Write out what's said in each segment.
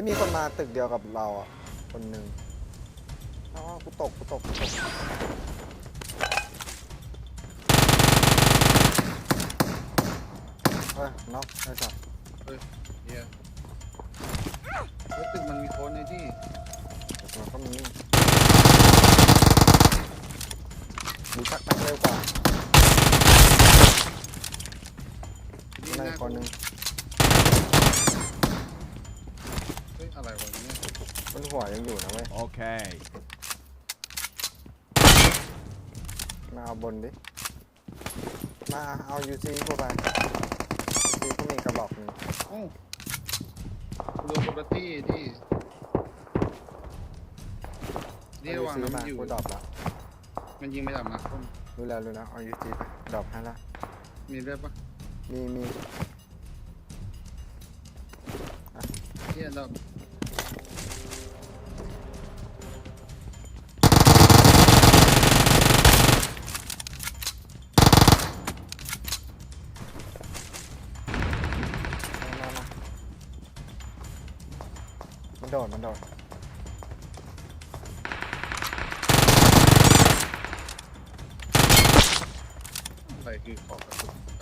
ยมีคนมาตึกเดียวกับเราอะคนหนึ่งอ๋อกูตกกูตกกูตกเฮ้ยน็อกไอ้สัสเฮียรู้สึกมันมีโคนในที่มันก็มีดูชักมันเร็วกว่าที่ในหน้าคนหนึ่ง เฮ้ยอะไร วะเนี่ยบนหัวยังอยู่นะเว้ย Okay. มาเอาบนดิ มาเอายูซีเข้าไปยูซีก็มีกระบอกหนึงโอ้รวมปกติที่ที่เอาวางยูซีน้ำมัมานอยู่ กูดรอปแล้วมันยิงไม่ดับนะคนรู้แล้วรู้แล้วเอายูซีไปดรอปให้ละ มีเลือดปะมีมี เฮียดับ โดด มันโดด อะไรคือของกระสุน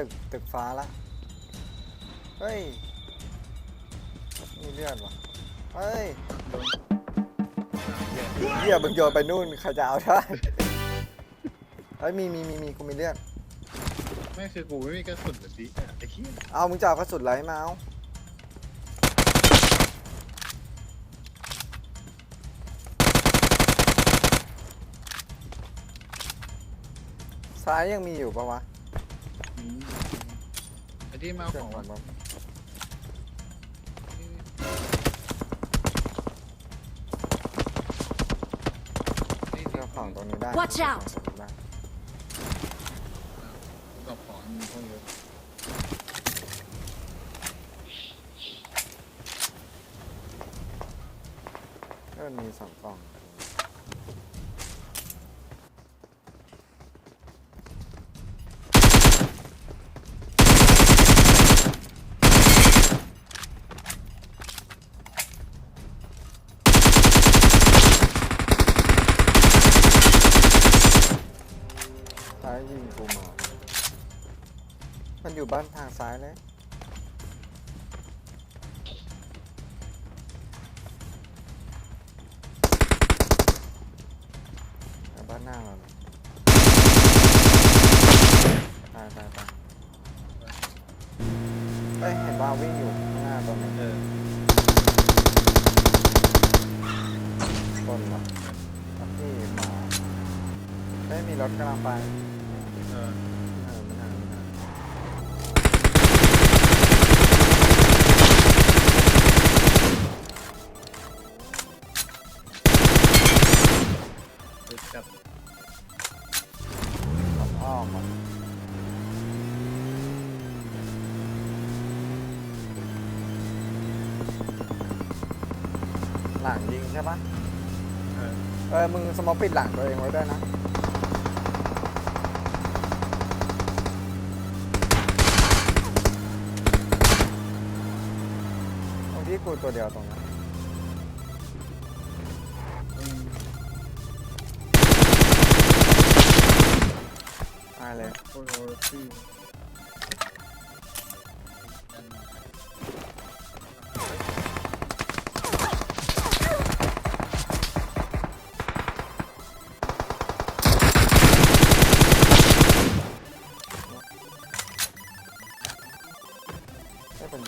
ตึกตึกฟ้าละ เฮ้ย มีเลือดวะเฮ้ยโดนเหี้ยมึงโยนไปนู่นใครจะเอาได้เฮ้ยมีมีมีมีกูมีเลือด ไม่คือกูไม่มีกระสุนแบบนี้ไอ้เหี้ยเอามึงจะเอากระสุนไรมาเอาซ้ายยังมีอยู่ปะวะอืม ไอ้ที่มาเอาเชื่ขอองงก่อนวะปะเชื่อของตรงนี้ได้ Watch เชื่อ out ของตรงนี้ได้กับของมีพวกเยอะเออมีสองกล่อง ซ้ายยิงกูมา มันอยู่บ้านทางซ้ายเลยแต่บ้านหน้าเราเลยตายตายตายเอ้ยเห็นว่าวิ่งอยู่ข้างหน้าตรงนี้เออคนเหรอครับพี่หมาไม่มีรถกำลังไป เออ สมอปิดหลังตัวเองไว้ด้วยนะตรงที่กูตัวเดียวตรงนั้นอืมตายเลย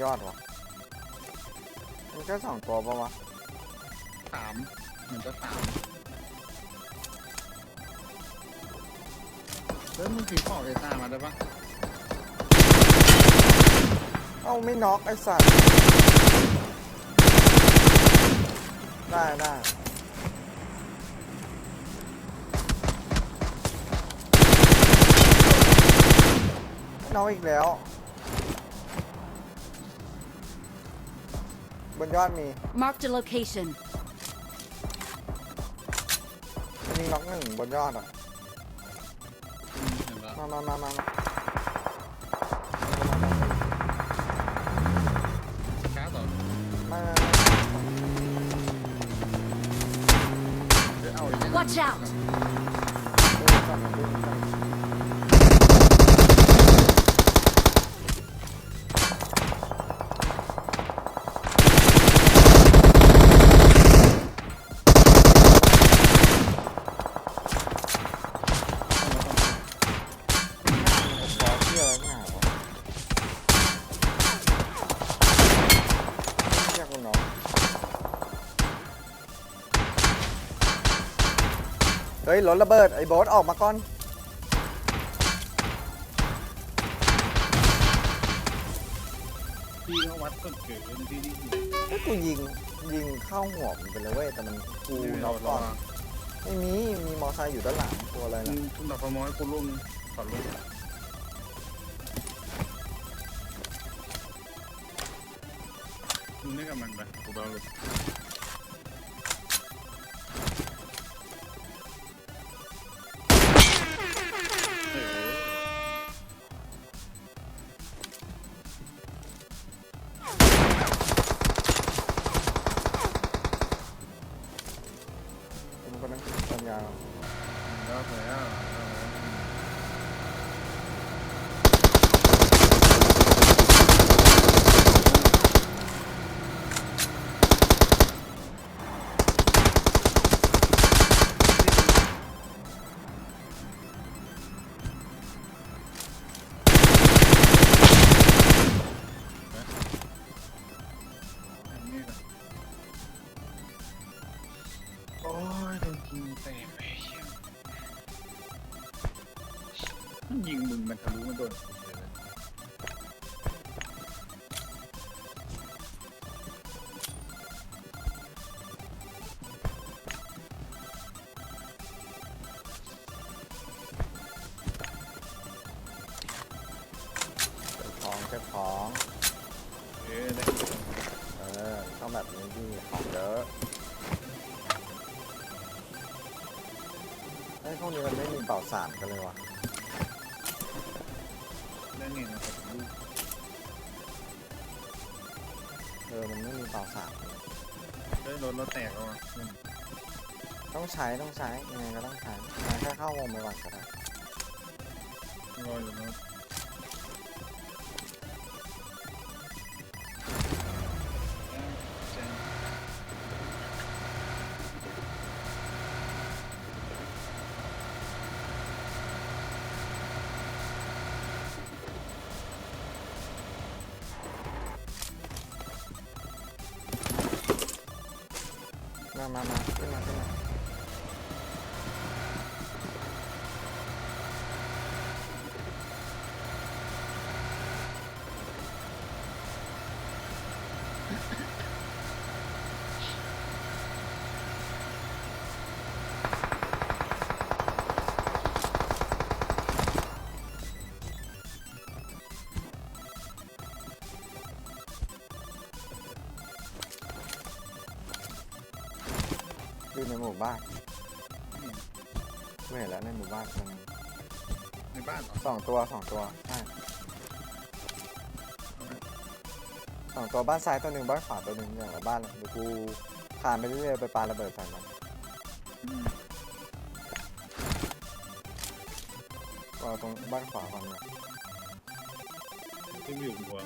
ยอดวะมันแค่สองตัวปะวะสามเหมือนจะสามเฮ้ยมึงถือของเอต้ามาได้ปะเอ้าไม่น็อกไอ้สัตว์ได้ได้ไม่น็อกอีกแล้ว นยอดมี Marked a location. มันมีน็อกหนึ่งบนยอดอะอืมเห็นแล้วมามามามามา ฮ้ยรถระเบิดไอ้โบ๊ทออกมาก่อน พี่เขาวัดต้นเกิดที่นี่เฮ้ยกูยิงยิงเข้าหัวมันไปเลยเว้ยแต่มันกูกูน็เราอกรก่ออนไม่มีมีมอไซค์อยู่ด้านหลังตัวอะไรมึนะงคุณดับไฟมอยกูลุ่มขอลุ่มมึงนี่กับมันไปกูไปเอา เอ้ยได้เออต้องแบบนี้ดีของเยอะไอ้ยพวกนี้มันไม่มีเป่าสามกันเลยวะได้เงินนะครับลูกเออมันไม่มีเป่าสามเลยได้รถเราแตกแล้วอะต้องใช้ต้องใช้ยังไงก็ต้องใช้ใช้แค่เข้าวงไปก่อนก็ได้รออยู่นะ มามามาขึ้นมาขึ้นมา ในบ้านเหรอสองตัวสองตัวใช่สองตัวบ้านซ้ายตัวหนึ่งบ้านขวาตัวหนึ่งอย่างละบ้านเลยเดี๋ยวกูคานไปเรื่อยๆไปปาระเบิดใส่มันอืมเอาตรงบ้านขวาก่อนเนี่ย ที่อยู่หัว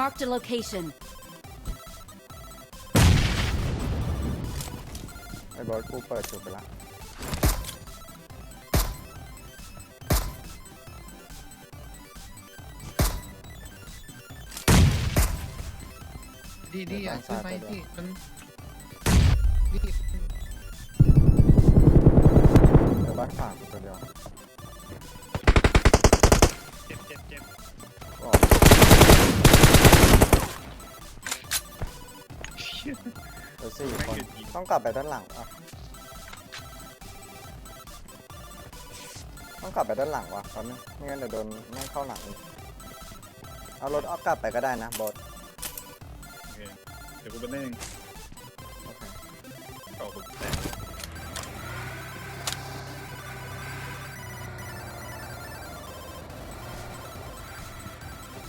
Marked a location. ไอ้บอสกูเปิดจุดไปละ ดีดีอะขึ้นไปพี่มันพี่เดี๋ยวบ้านฝากกูตัวเดียวเจ็บเจ็บเจ็บ ออก เดี๋ยวสี่คน ต้องกลับไปด้านหลังอะต้องกลับไปด้านหลังวะแป๊บนึงไม่งั้นเดี๋ยวโดนแม่งเข้าหลังอีกเอารถออกกลับไปก็ได้นะบอสโอเคเดี๋ยวกูไปเล่นโอเคเก่าฝึกแต่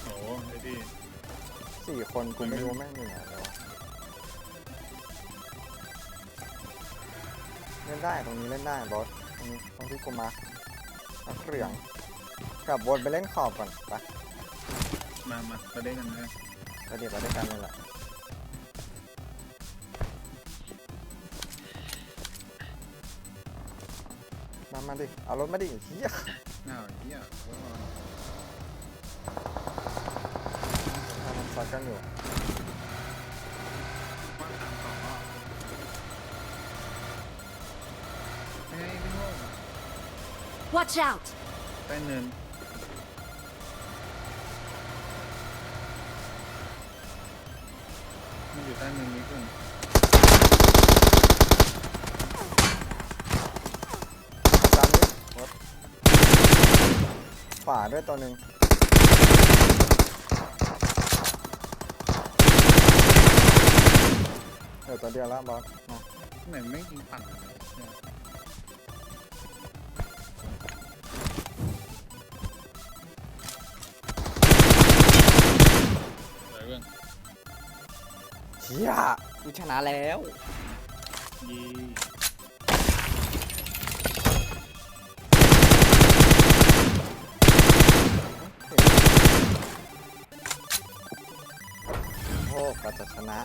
โอ้โหไอ้ที่สี่คนกูไม่รู้แม่งอยู่ไห ลยวะเล่นได้ตรงนี้เล่นได้บอสตรงนี้ตรงที่กูมานักเหลืองกลับวนไปเล่นขอบก่อนไปมามามาเล่นกันนะไปเดี๋ยวไปด้วยกันเลยแหละมามาดิเอารถมาดิเฮียหน้าเหี้ยกำลังซัดกันอยู่ Watch out! ใต้เนินมันอยู่ใต้เนินนี้ก่อนจานนี้รถขวาด้วยตัวหนึ่งเดี๋ยวตัวเดียวแล้วบอสมา ไหนไม่ยิงปั่น เฮียกูชนะแล้ว ยีโอ้ก็จะชนะ